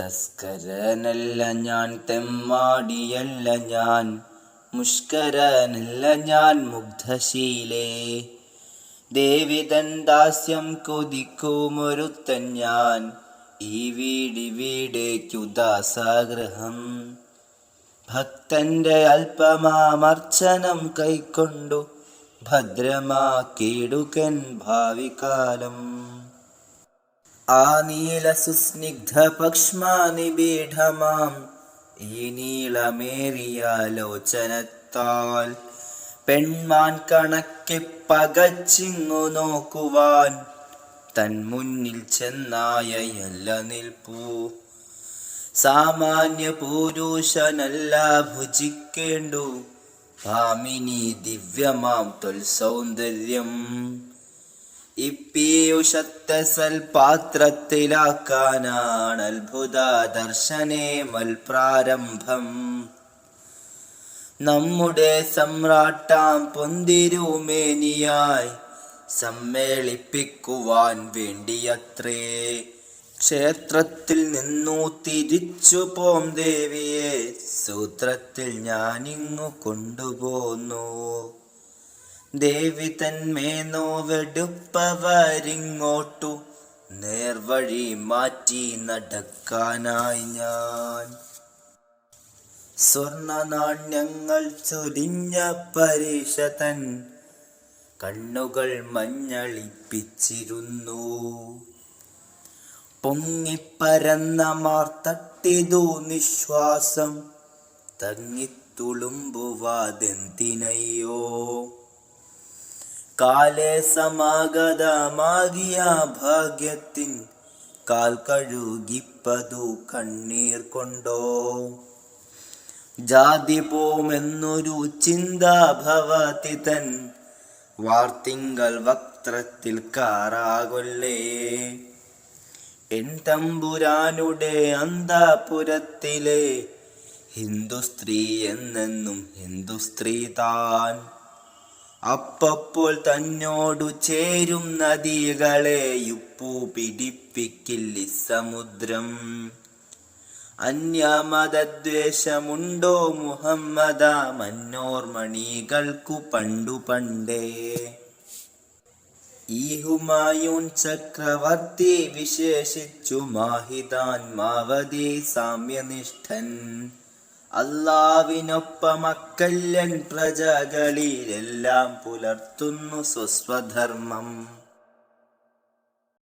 തസ്കരനല്ല ഞാൻ തെമ്മാടിയല്ല ഞാൻ മുഷ്കരനല്ല ഞാൻ മുഗ്ധശീലേ. ദേവിതൻ ദാസ്യം കൊതിക്കുമൊരുത്തൻ ഞാൻ ഈ വീടി വീടേക്കുദാസാഗ്രഹം ഭക്തന്റെ അല്പമാമർച്ചനം കൈക്കൊണ്ടു ഭദ്രമാക്കിടുകൻ ഭാവികാലം. ആ നീല സുസ്നിഗ്ധ പക്ഷ്മാനിബീഢമാം ഈ നീളമേറിയ ലോചനത്താൽ പെൺമാൻ കണക്കെ പകച്ചിങ്ങു നോക്കുവാൻ തൻ മുന്നിൽ ചെന്നായയല്ല നിൽപ്പൂ. സാമാന്യ പൂരുഷനല്ല ഭുജിക്കേണ്ടു. ഭാമിനി ദിവ്യമാം തൊൽ സൗന്ദര്യം ഇപ്പീയുഷത്തെ സൽപാത്രത്തിലാക്കാനാണ് അത്ഭുത ദർശനേ മൽപ്രാരംഭം. നമ്മുടെ സമ്രാട്ടാം പൊന്തിരുമേനിയായി സമ്മേളിപ്പിക്കുവാൻ വേണ്ടിയത്രേ. ക്ഷേത്രത്തിൽ നിന്നു തിരിച്ചു പോം ദേവിയെ. സൂത്രത്തിൽ ഞാനിങ്ങു കൊണ്ടുപോന്നു. ദേവി തന്മേ നോവെടുപ്പവരിങ്ങോട്ടു നേർവഴി മാറ്റി നടക്കാനായി ഞാൻ. സ്വർണ നാണ്യങ്ങൾ ചൊരിഞ്ഞ പരീക്ഷതൻ കണ്ണുകൾ മഞ്ഞളിപ്പിച്ചിരുന്നു. പൊങ്ങിപ്പരന്ന മാർത്തട്ടിതു നിശ്വാസം തങ്ങിത്തുളുമ്പുവാതെന്തിനയ്യോ. കാലേ സമാഗതമാകിയ ഭാഗ്യത്തിൻ കാൽ കഴുകിപ്പതു കണ്ണീർ കൊണ്ടോ. ജാതി പോമെന്നൊരു ചിന്താഭവതി തൻ വാർത്തിങ്കൽ വക്ത്രത്തിൽ കാറാകൊല്ലേ. എൻ തമ്പുരാനുടെ അന്തപുരത്തിലെ ഹിന്ദു സ്ത്രീ എന്നെന്നും ഹിന്ദു സ്ത്രീ താൻ അപ്പപ്പോൾ തന്നോടു ചേരും നദികളെ ഉപ്പു പിടിപ്പിക്കില്ല സമുദ്രം. അന്യമതദ്വേഷമുണ്ടോ മുഹമ്മദ മന്നോർമണികൾക്കു പണ്ടു പണ്ടേ. ഈ ഹുമായൂൺ ചക്രവർത്തി വിശേഷിച്ചു മാഹിതാൻ മാവതി സാമ്യനിഷ്ഠൻ. അല്ലാവിനൊപ്പമക്കല്ലൻ പ്രജകളിലെല്ലാം പുലർത്തുന്നു സ്വസ്വധർമ്മം.